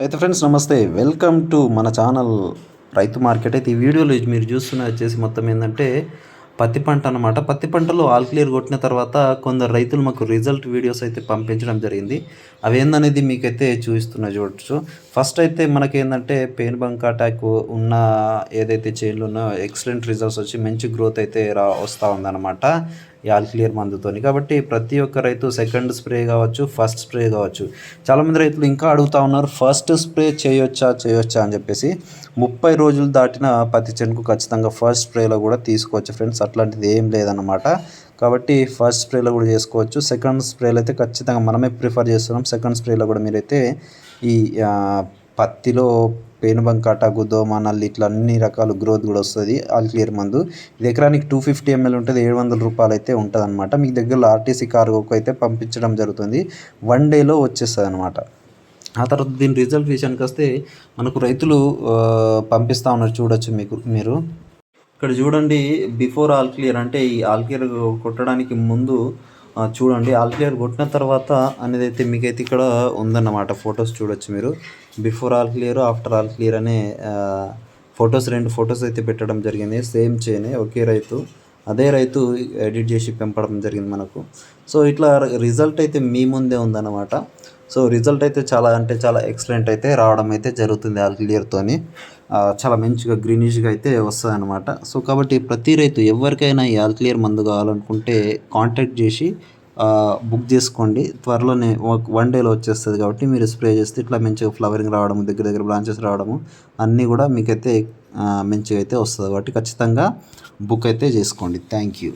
అయితే ఫ్రెండ్స్ నమస్తే. Welcome to మన ఛానల్ రైతు మార్కెట్. అయితే ఈ వీడియోలో మీరు చూస్తున్న వచ్చేసి మొత్తం ఏంటంటే పత్తి పంట అనమాట పత్తి పంటలో ఆల్ క్లియర్ కొట్టిన తర్వాత కొందరు రైతులు మాకు రిజల్ట్ వీడియోస్ అయితే పంపించడం జరిగింది. అవి ఏందనేది మీకైతే చూపిస్తున్నా చూడొచ్చు. ఫస్ట్ అయితే మనకి ఏంటంటే పెయిన్ బంక్ అటాక్ ఉన్న ఏదైతే చైన్లు ఉన్నో ఎక్సలెంట్ రిజల్ట్స్ వచ్చి మంచి గ్రోత్ అయితే రా వస్తూ ఉందన్నమాట. ఈ ఆల్ క్లియర్ మందుతోని. కాబట్టి ప్రతి ఒక్క రైతు సెకండ్ స్ప్రే కావచ్చు ఫస్ట్ స్ప్రే కావచ్చు. చాలామంది రైతులు ఇంకా అడుగుతా ఉన్నారు ఫస్ట్ స్ప్రే చేయొచ్చా చేయొచ్చా అని చెప్పేసి. ముప్పై రోజులు దాటిన పత్తి చెనుకు ఖచ్చితంగా ఫస్ట్ స్ప్రేలో కూడా తీసుకోవచ్చు ఫ్రెండ్స్. అట్లాంటిది ఏం లేదన్నమాట. కాబట్టి ఫస్ట్ స్ప్రేలో కూడా చేసుకోవచ్చు. సెకండ్ స్ప్రేలో అయితే ఖచ్చితంగా మనమే ప్రిఫర్ చేస్తున్నాం. సెకండ్ స్ప్రేలో కూడా మీరైతే ఈ పత్తిలో పేనుబంక అటాకు దోమ నల్లి ఇట్లా అన్ని రకాల గ్రోత్ కూడా వస్తుంది ఆల్ క్లియర్ మందు. ఇది ఎకరానికి టూ ఫిఫ్టీ ఎంఎల్ ఉంటుంది ఏడు వందల రూపాయలు అయితే ఉంటుంది అనమాట మీకు దగ్గరలో ఆర్టీసీ కార్గోకు అయితే పంపించడం జరుగుతుంది. వన్ డేలో వచ్చేస్తుంది అనమాట ఆ తర్వాత దీని రిజల్ట్ విషయానికి వస్తే మనకు రైతులు పంపిస్తూ పంపిస్తా ఉన్నారు చూడొచ్చు మీకు మీరు. ఇక్కడ చూడండి బిఫోర్ ఆల్ క్లియర్ అంటే ఈ ఆల్ క్లియర్ కొట్టడానికి ముందు చూడండి ఆల్ క్లియర్ కొట్టిన తర్వాత అనేది అయితే మీకైతే ఇక్కడ ఉందన్నమాట ఫొటోస్ చూడొచ్చు మీరు. Before all clear after all clear అనే ఫొటోస్ రెండు ఫొటోస్ అయితే పెట్టడం జరిగింది. సేమ్ చేయనే ఒకే రైతు. అదే రైతు ఎడిట్ చేసి పెంపడం జరిగింది మనకు. సో ఇట్లా రిజల్ట్ అయితే మీ ముందే ఉందన్నమాట. సో రిజల్ట్ అయితే చాలా అంటే చాలా ఎక్సలెంట్ అయితే రావడం అయితే జరుగుతుంది ఆల్ క్లియర్తోని చాలా మంచిగా గ్రీనిష్గా అయితే వస్తుంది అనమాట సో కాబట్టి ప్రతి రైతు ఎవరికైనా ఈ ఆల్ క్లియర్ మందు కావాలనుకుంటే కాంటాక్ట్ చేసి బుక్ చేసుకోండి. త్వరలోనే వన్ డేలో వచ్చేస్తుంది కాబట్టి మీరు స్ప్రే చేస్తే ఇట్లా మంచిగా ఫ్లవరింగ్ రావడం దగ్గర దగ్గర బ్రాంచెస్ రావడము అన్నీ కూడా మీకైతే మంచిగా అయితే వస్తుంది కాబట్టి ఖచ్చితంగా బుక్ అయితే చేసుకోండి. Thank you.